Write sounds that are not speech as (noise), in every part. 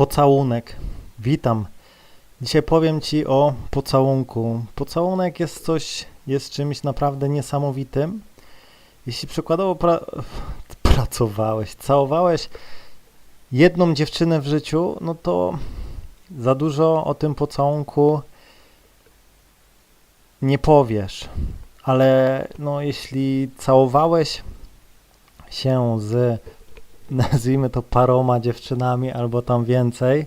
Pocałunek. Witam. Dzisiaj powiem Ci o pocałunku. Pocałunek jest coś, jest czymś naprawdę niesamowitym. Jeśli przykładowo pra (laughs) pracowałeś, całowałeś jedną dziewczynę w życiu, no to za dużo o tym pocałunku nie powiesz. Ale no, jeśli całowałeś się z nazwijmy to paroma dziewczynami albo tam więcej,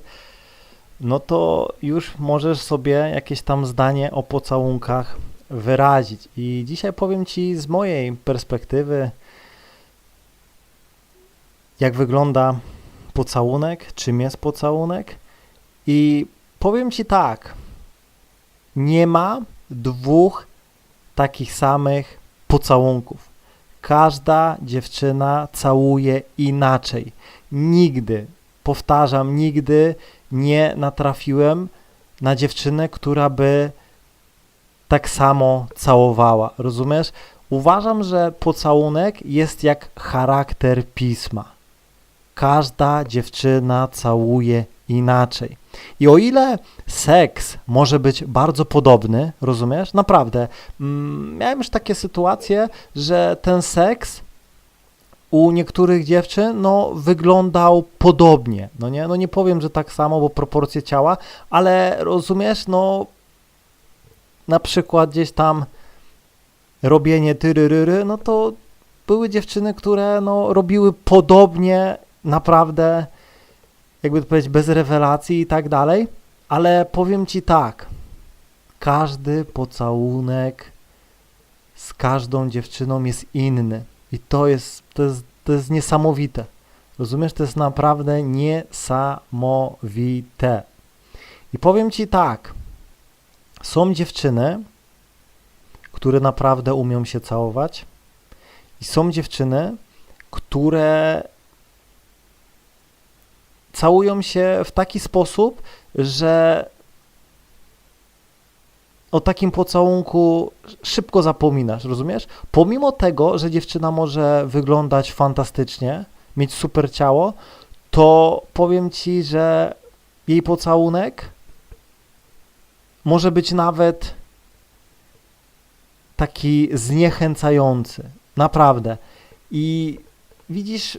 no to już możesz sobie jakieś tam zdanie o pocałunkach wyrazić. I dzisiaj powiem Ci z mojej perspektywy, jak wygląda pocałunek, czym jest pocałunek. I powiem Ci tak, nie ma dwóch takich samych pocałunków. Każda dziewczyna całuje inaczej. Nigdy, powtarzam, nigdy nie natrafiłem na dziewczynę, która by tak samo całowała. Rozumiesz? Uważam, że pocałunek jest jak charakter pisma. Każda dziewczyna całuje inaczej. I o ile seks może być bardzo podobny, rozumiesz? Naprawdę. Mm, miałem już takie sytuacje, że ten seks u niektórych dziewczyn no, wyglądał podobnie. No nie? no nie powiem, że tak samo, bo proporcje ciała, ale rozumiesz, no na przykład gdzieś tam robienie tyryryry, no to były dziewczyny, które no, robiły podobnie naprawdę jakby to powiedzieć, bez rewelacji i tak dalej, ale powiem Ci tak, każdy pocałunek z każdą dziewczyną jest inny i to jest, to jest, to jest niesamowite. Rozumiesz, to jest naprawdę niesamowite. I powiem Ci tak, są dziewczyny, które naprawdę umią się całować i są dziewczyny, które całują się w taki sposób, że o takim pocałunku szybko zapominasz, rozumiesz? Pomimo tego, że dziewczyna może wyglądać fantastycznie, mieć super ciało, to powiem ci, że jej pocałunek może być nawet taki zniechęcający. Naprawdę. I widzisz,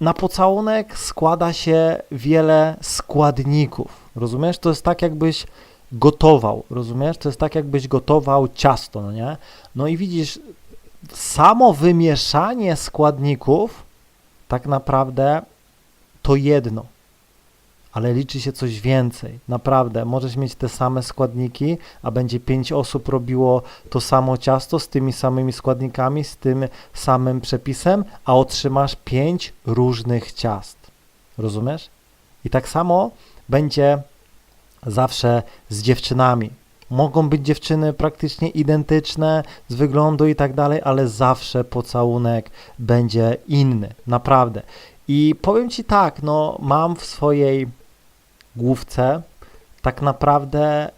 na pocałunek składa się wiele składników. Rozumiesz? To jest tak, jakbyś gotował. Rozumiesz? To jest tak, jakbyś gotował ciasto, no nie? No i widzisz, samo wymieszanie składników tak naprawdę to jedno ale liczy się coś więcej. Naprawdę, możesz mieć te same składniki, a będzie pięć osób robiło to samo ciasto z tymi samymi składnikami, z tym samym przepisem, a otrzymasz pięć różnych ciast. Rozumiesz? I tak samo będzie zawsze z dziewczynami. Mogą być dziewczyny praktycznie identyczne z wyglądu i tak dalej, ale zawsze pocałunek będzie inny. Naprawdę. I powiem Ci tak, no mam w swojej główce tak naprawdę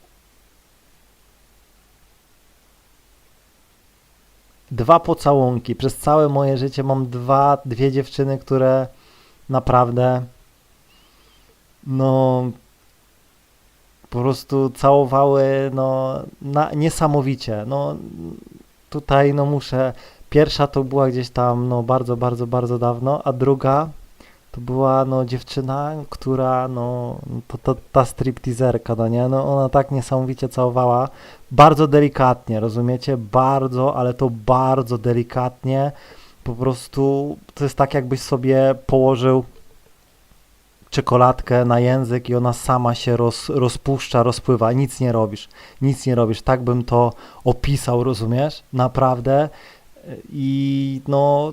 dwa pocałunki. Przez całe moje życie mam dwa, dwie dziewczyny, które naprawdę no po prostu całowały no na, niesamowicie. No tutaj no muszę pierwsza to była gdzieś tam no bardzo, bardzo, bardzo dawno, a druga to była no dziewczyna, która no to, to ta stripteaserka, no nie, no ona tak niesamowicie całowała, bardzo delikatnie, rozumiecie, bardzo, ale to bardzo delikatnie, po prostu to jest tak jakbyś sobie położył czekoladkę na język i ona sama się roz, rozpuszcza, rozpływa, nic nie robisz, nic nie robisz, tak bym to opisał, rozumiesz, naprawdę. I no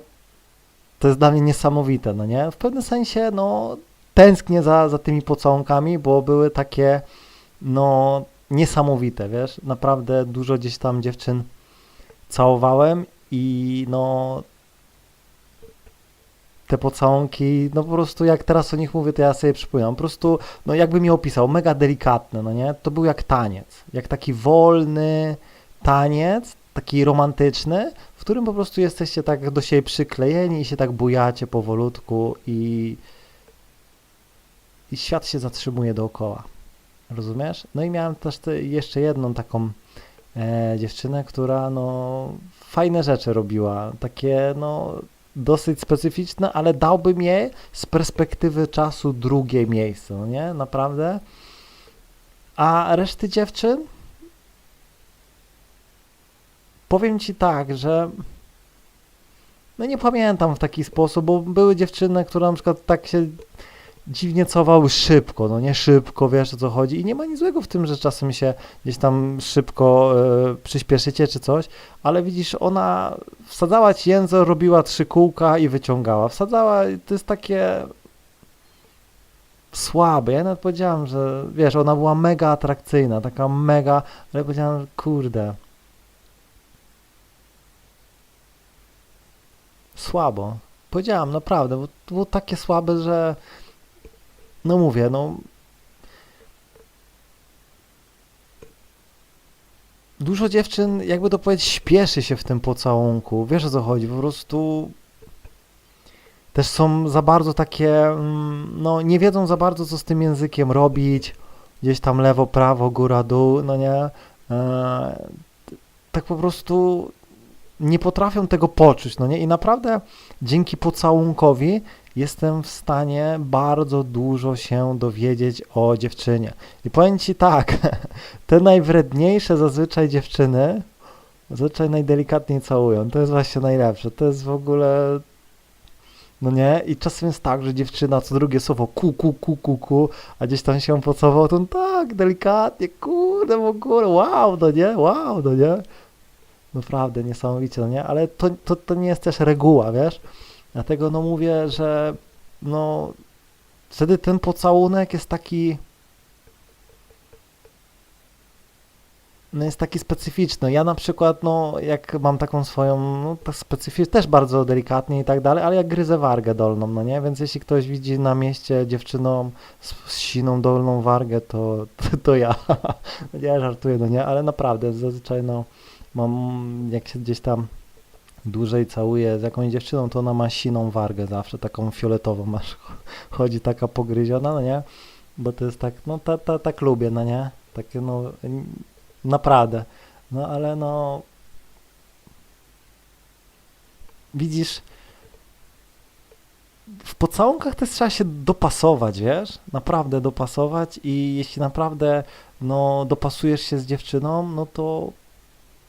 to jest dla mnie niesamowite, no nie? W pewnym sensie, no, tęsknię za, za tymi pocałunkami, bo były takie, no, niesamowite, wiesz? Naprawdę dużo gdzieś tam dziewczyn całowałem i no, te pocałunki, no po prostu jak teraz o nich mówię, to ja sobie przypominam, po prostu, no jakby mi opisał, mega delikatne, no nie? To był jak taniec, jak taki wolny taniec, taki romantyczny, w którym po prostu jesteście tak do siebie przyklejeni i się tak bujacie powolutku i i świat się zatrzymuje dookoła. Rozumiesz? No i miałem też te, jeszcze jedną taką e, dziewczynę, która no fajne rzeczy robiła, takie no dosyć specyficzne, ale dałbym jej z perspektywy czasu drugie miejsce, no nie? Naprawdę. A reszty dziewczyn? Powiem ci tak, że no nie pamiętam w taki sposób, bo były dziewczyny, które na przykład tak się dziwnie cowały szybko, no nie szybko, wiesz o co chodzi. I nie ma nic złego w tym, że czasem się gdzieś tam szybko e, przyspieszycie czy coś, ale widzisz, ona wsadzała ci język, robiła trzy kółka i wyciągała, wsadzała, to jest takie słabe, ja nawet powiedziałem, że wiesz, ona była mega atrakcyjna, taka mega, ale powiedziałem, kurde, słabo. Powiedziałam, naprawdę, bo to było takie słabe, że no mówię, no dużo dziewczyn, jakby to powiedzieć, śpieszy się w tym pocałunku. Wiesz o co chodzi? Po prostu też są za bardzo takie, mm, no nie wiedzą za bardzo, co z tym językiem robić. Gdzieś tam lewo, prawo, góra, dół, no nie. E, tak po prostu nie potrafią tego poczuć, no nie? I naprawdę dzięki pocałunkowi jestem w stanie bardzo dużo się dowiedzieć o dziewczynie. I powiem Ci tak, (laughs) te najwredniejsze zazwyczaj dziewczyny zazwyczaj najdelikatniej całują. To jest właśnie najlepsze. To jest w ogóle... No nie? I czasem jest tak, że dziewczyna co drugie słowo ku, ku, ku, ku, ku, a gdzieś tam się pocałował, to tak delikatnie, kurde w ogóle, wow, no nie? Wow, no nie? Naprawdę niesamowicie, no nie? Ale to, to, to nie jest też reguła, wiesz? Dlatego no mówię, że no wtedy ten pocałunek jest taki no jest taki specyficzny. Ja na przykład, no jak mam taką swoją, no tak specyficzną, też bardzo delikatnie i tak dalej, ale jak gryzę wargę dolną, no nie? Więc jeśli ktoś widzi na mieście dziewczyną z, z siną dolną wargę, to, to, (laughs) to ja. (laughs) nie, żartuję, no nie? Ale naprawdę, zazwyczaj no mam, jak się gdzieś tam dłużej całuję z jakąś dziewczyną, to ona ma siną wargę zawsze, taką fioletową (laughs) masz, chodzi taka pogryziona, no nie? Bo to jest tak, no ta, ta, tak lubię, no nie? Takie no, naprawdę, no ale no widzisz, w pocałunkach też trzeba się dopasować, wiesz? Naprawdę dopasować i jeśli naprawdę no dopasujesz się z dziewczyną, no to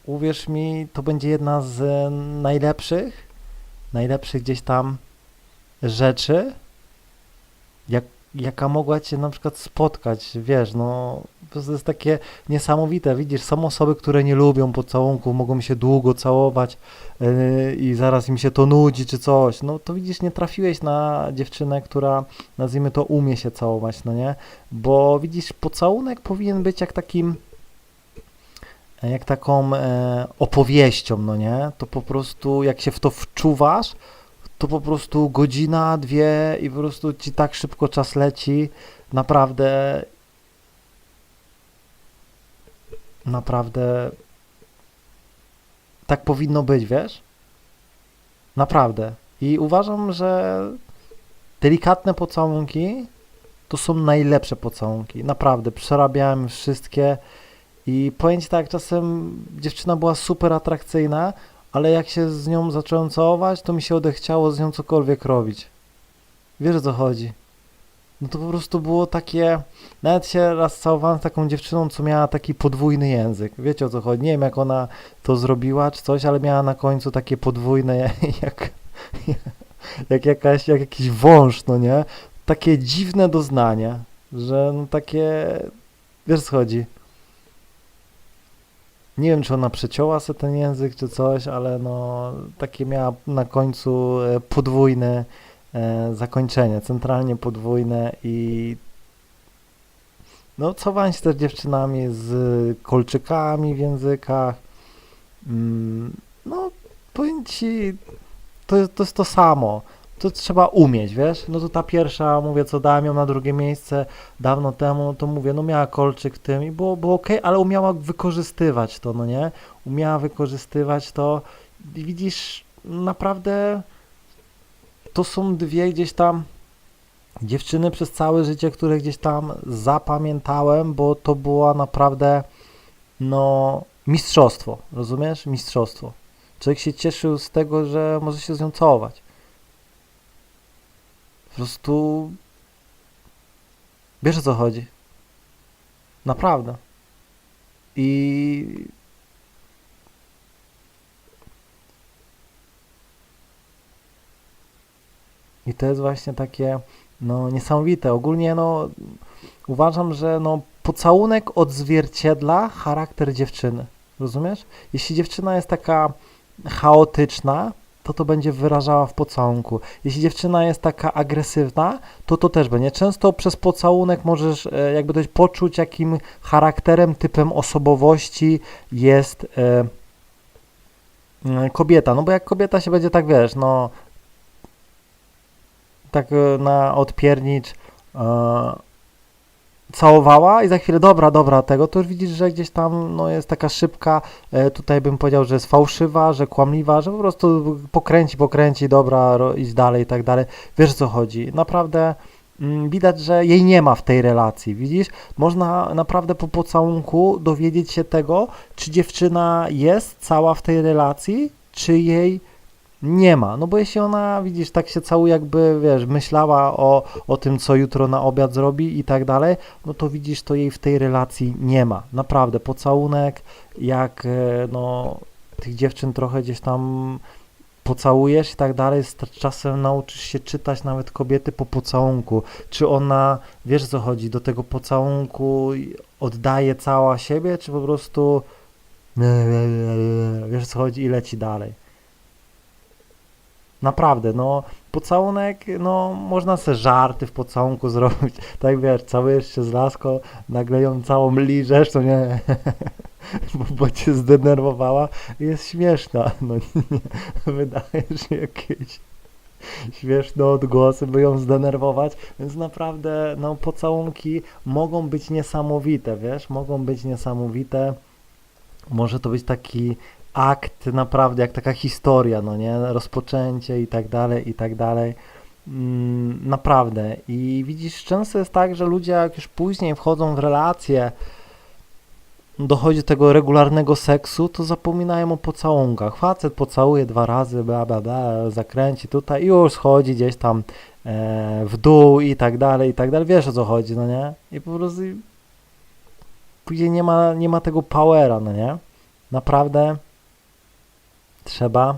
uwierz mi, to będzie jedna z najlepszych, najlepszych gdzieś tam rzeczy, jak, jaka mogła cię na przykład spotkać, wiesz, no to jest takie niesamowite, widzisz, są osoby, które nie lubią pocałunków, mogą się długo całować yy, i zaraz im się to nudzi czy coś, no to widzisz, nie trafiłeś na dziewczynę, która, nazwijmy to, umie się całować, no nie, bo widzisz, pocałunek powinien być jak takim jak taką e, opowieścią, no nie? To po prostu jak się w to wczuwasz, to po prostu godzina, dwie i po prostu ci tak szybko czas leci. Naprawdę naprawdę tak powinno być, wiesz? Naprawdę. I uważam, że delikatne pocałunki to są najlepsze pocałunki. Naprawdę, przerabiałem wszystkie i ci tak, czasem dziewczyna była super atrakcyjna, ale jak się z nią zacząłem całować, to mi się odechciało z nią cokolwiek robić. Wiesz o co chodzi? No to po prostu było takie... Nawet się raz całowałem z taką dziewczyną, co miała taki podwójny język. Wiecie o co chodzi? Nie wiem jak ona to zrobiła czy coś, ale miała na końcu takie podwójne (laughs) jak... Jak, jakaś, jak jakiś wąż, no nie? Takie dziwne doznanie, że no takie... Wiesz co chodzi? Nie wiem, czy ona przecięła sobie ten język, czy coś, ale no takie miała na końcu e, podwójne e, zakończenie, centralnie podwójne i no cofałem się też dziewczynami z kolczykami w językach. Mm, no powiem ci, to, to jest to samo. To trzeba umieć, wiesz? No to ta pierwsza, mówię, co dałem ją na drugie miejsce dawno temu, to mówię, no miała kolczyk w tym i było, było ok, ale umiała wykorzystywać to, no nie? Umiała wykorzystywać to i widzisz, naprawdę to są dwie gdzieś tam dziewczyny przez całe życie, które gdzieś tam zapamiętałem, bo to była naprawdę no mistrzostwo, rozumiesz? Mistrzostwo. Człowiek się cieszył z tego, że może się z nią całować. Po prostu wiesz o co chodzi. Naprawdę. I I to jest właśnie takie no niesamowite. Ogólnie no uważam, że no pocałunek odzwierciedla charakter dziewczyny. Rozumiesz? Jeśli dziewczyna jest taka chaotyczna, to to będzie wyrażała w pocałunku. Jeśli dziewczyna jest taka agresywna, to to też będzie. Często przez pocałunek możesz e, jakby dość poczuć, jakim charakterem, typem osobowości jest e, e, kobieta. No bo jak kobieta się będzie tak, wiesz, no tak e, na odpiernicz całowała i za chwilę, dobra, dobra, tego, to już widzisz, że gdzieś tam no, jest taka szybka, e, tutaj bym powiedział, że jest fałszywa, że kłamliwa, że po prostu pokręci, pokręci, dobra, idź dalej i tak dalej. Wiesz o co chodzi. Naprawdę mm, widać, że jej nie ma w tej relacji, widzisz? Można naprawdę po pocałunku dowiedzieć się tego, czy dziewczyna jest cała w tej relacji, czy jej nie ma, no bo jeśli ona, widzisz, tak się całuje jakby, wiesz, myślała o, o tym, co jutro na obiad zrobi i tak dalej, no to widzisz, to jej w tej relacji nie ma. Naprawdę, pocałunek, jak, e, no, tych dziewczyn trochę gdzieś tam pocałujesz i tak dalej, z czasem nauczysz się czytać nawet kobiety po pocałunku. Czy ona, wiesz co chodzi, do tego pocałunku oddaje cała siebie, czy po prostu wiesz co chodzi i leci dalej. Naprawdę, no pocałunek, no można sobie żarty w pocałunku (laughs) zrobić, tak wiesz, całujesz się z laską, nagle ją całą liżesz, to nie, (laughs) bo, bo cię zdenerwowała. Jest śmieszna, (laughs) no nie, wydajesz jakieś śmieszne odgłosy, by ją zdenerwować, więc naprawdę, no pocałunki mogą być niesamowite, wiesz, mogą być niesamowite, może to być taki akt naprawdę, jak taka historia, no nie, rozpoczęcie i tak dalej, i tak dalej. Mm, naprawdę. I widzisz, często jest tak, że ludzie jak już później wchodzą w relacje, dochodzi do tego regularnego seksu, to zapominają o pocałunkach. Facet pocałuje dwa razy, bla, bla, bla, zakręci tutaj i już schodzi gdzieś tam e, w dół i tak dalej, i tak dalej. Wiesz o co chodzi, no nie? I po prostu później nie ma, nie ma tego powera, no nie? Naprawdę trzeba.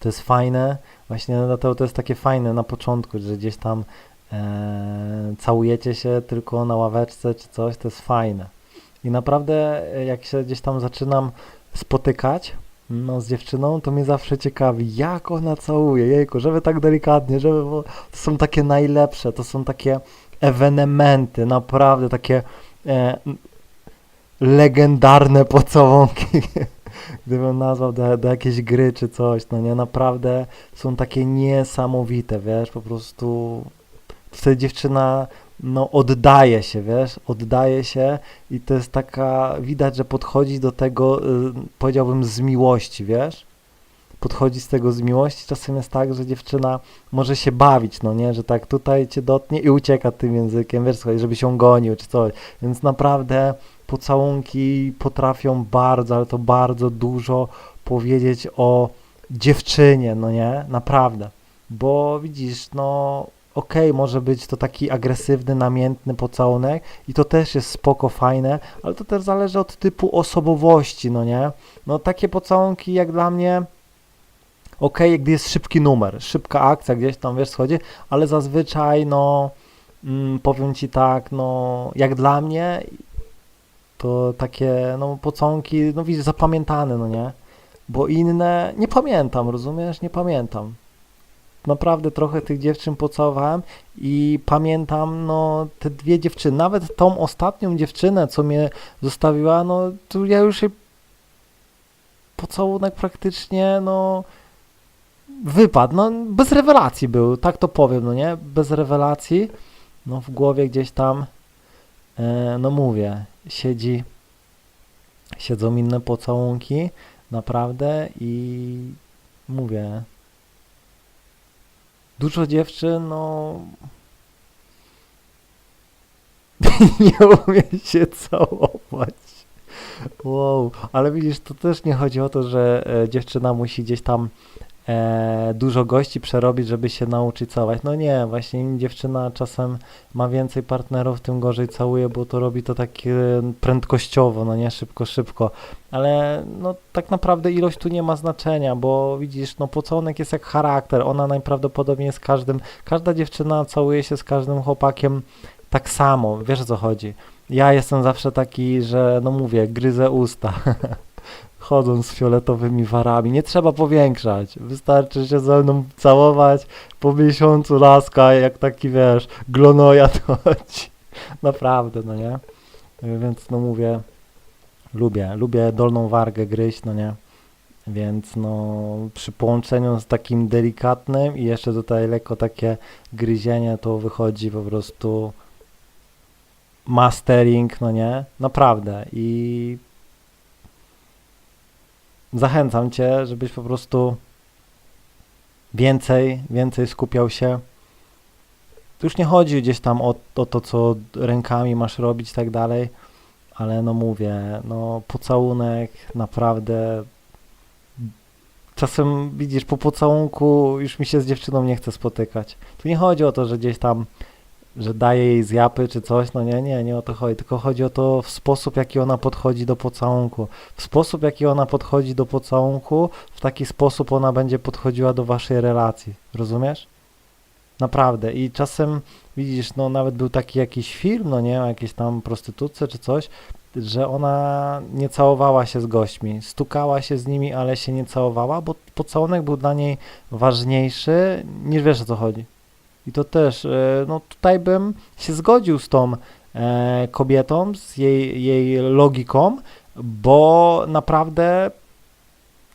To jest fajne. Właśnie dlatego to jest takie fajne na początku, że gdzieś tam e, całujecie się tylko na ławeczce czy coś, to jest fajne. I naprawdę e, jak się gdzieś tam zaczynam spotykać no, z dziewczyną, to mnie zawsze ciekawi, jak ona całuje, jejku, żeby tak delikatnie, żeby, bo to są takie najlepsze, to są takie ewenementy, naprawdę takie e, legendarne pocałunki. (laughs) gdybym nazwał do, do jakiejś gry czy coś, no nie, naprawdę są takie niesamowite, wiesz, po prostu wtedy dziewczyna no oddaje się, wiesz, oddaje się i to jest taka, widać, że podchodzi do tego, y, powiedziałbym, z miłości, wiesz, podchodzi z tego z miłości, czasem jest tak, że dziewczyna może się bawić, no nie, że tak tutaj cię dotnie i ucieka tym językiem, wiesz, żeby się gonił czy coś, więc naprawdę pocałunki potrafią bardzo, ale to bardzo dużo powiedzieć o dziewczynie, no nie? Naprawdę. Bo widzisz, no okej, okay, może być to taki agresywny, namiętny pocałunek i to też jest spoko, fajne, ale to też zależy od typu osobowości, no nie? No takie pocałunki jak dla mnie okej, okay, gdy jest szybki numer, szybka akcja gdzieś tam, wiesz, schodzi, ale zazwyczaj, no mm, powiem Ci tak, no jak dla mnie to takie, no, pocąki, no widzisz, zapamiętane, no nie? Bo inne, nie pamiętam, rozumiesz? Nie pamiętam. Naprawdę trochę tych dziewczyn pocałowałem i pamiętam, no, te dwie dziewczyny, nawet tą ostatnią dziewczynę, co mnie zostawiła, no, tu ja już jej pocałunek praktycznie, no, wypadł, no, bez rewelacji był, tak to powiem, no nie? Bez rewelacji, no, w głowie gdzieś tam, no mówię, siedzi, siedzą inne pocałunki, naprawdę i mówię, dużo dziewczyn, no (laughs) nie umie się całować. Wow, ale widzisz, to też nie chodzi o to, że e, dziewczyna musi gdzieś tam e, dużo gości przerobić, żeby się nauczyć całować. No nie, właśnie im dziewczyna czasem ma więcej partnerów, tym gorzej całuje, bo to robi to tak e, prędkościowo, no nie, szybko, szybko. Ale no tak naprawdę ilość tu nie ma znaczenia, bo widzisz, no pocałunek jest jak charakter, ona najprawdopodobniej z każdym, każda dziewczyna całuje się z każdym chłopakiem tak samo, wiesz o co chodzi. Ja jestem zawsze taki, że no mówię, gryzę usta. (laughs) Chodząc z fioletowymi warami. Nie trzeba powiększać. Wystarczy się ze mną całować po miesiącu laska, jak taki wiesz, glonojad chodzi. Naprawdę, no nie? Więc no mówię, lubię, lubię dolną wargę gryźć, no nie? Więc no przy połączeniu z takim delikatnym i jeszcze tutaj lekko takie gryzienie to wychodzi po prostu mastering, no nie? Naprawdę. I zachęcam cię, żebyś po prostu więcej, więcej skupiał się. Tu już nie chodzi gdzieś tam o, o to, co rękami masz robić i tak dalej, ale no mówię, no pocałunek naprawdę czasem widzisz, po pocałunku już mi się z dziewczyną nie chce spotykać. Tu nie chodzi o to, że gdzieś tam że daje jej zjapy czy coś, no nie, nie, nie o to chodzi, tylko chodzi o to w sposób, jaki ona podchodzi do pocałunku. W sposób, jaki ona podchodzi do pocałunku, w taki sposób ona będzie podchodziła do waszej relacji, rozumiesz? Naprawdę. I czasem, widzisz, no nawet był taki jakiś film, no nie, o jakiejś tam prostytutce czy coś, że ona nie całowała się z gośćmi, stukała się z nimi, ale się nie całowała, bo pocałunek był dla niej ważniejszy niż wiesz o co chodzi. I to też, e, no tutaj bym się zgodził z tą e, kobietą, z jej, jej logiką, bo naprawdę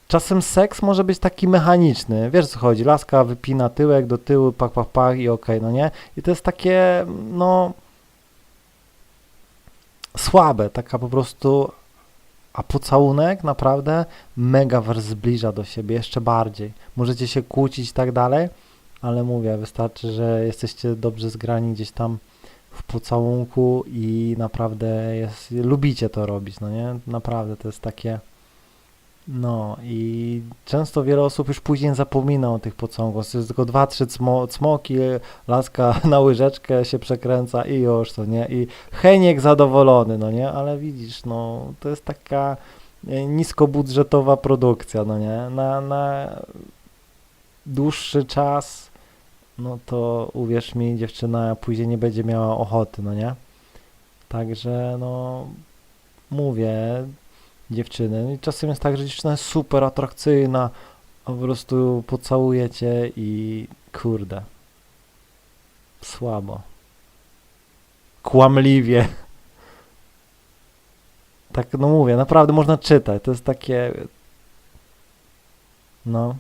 czasem seks może być taki mechaniczny. Wiesz co chodzi? Laska wypina tyłek do tyłu, pak, pak, pak i okej, no nie? I to jest takie, no słabe, taka po prostu a pocałunek naprawdę mega was zbliża do siebie jeszcze bardziej. Możecie się kłócić i tak dalej, ale mówię, wystarczy, że jesteście dobrze zgrani gdzieś tam w pocałunku i naprawdę jest, lubicie to robić, no nie? Naprawdę to jest takie no i często wiele osób już później zapomina o tych pocałunkach. Jest tylko dwa, trzy cmo, cmoki, laska (laughs) na łyżeczkę się przekręca i już, to nie? I Heniek zadowolony, no nie? Ale widzisz, no to jest taka e, niskobudżetowa produkcja, no nie? Na, na dłuższy czas, no to uwierz mi, dziewczyna później nie będzie miała ochoty, no nie? Także, no, mówię, dziewczyny. I czasem jest tak, że dziewczyna jest super atrakcyjna, po prostu pocałuje cię i kurde, słabo. Kłamliwie. Tak, no mówię, naprawdę można czytać. To jest takie. No.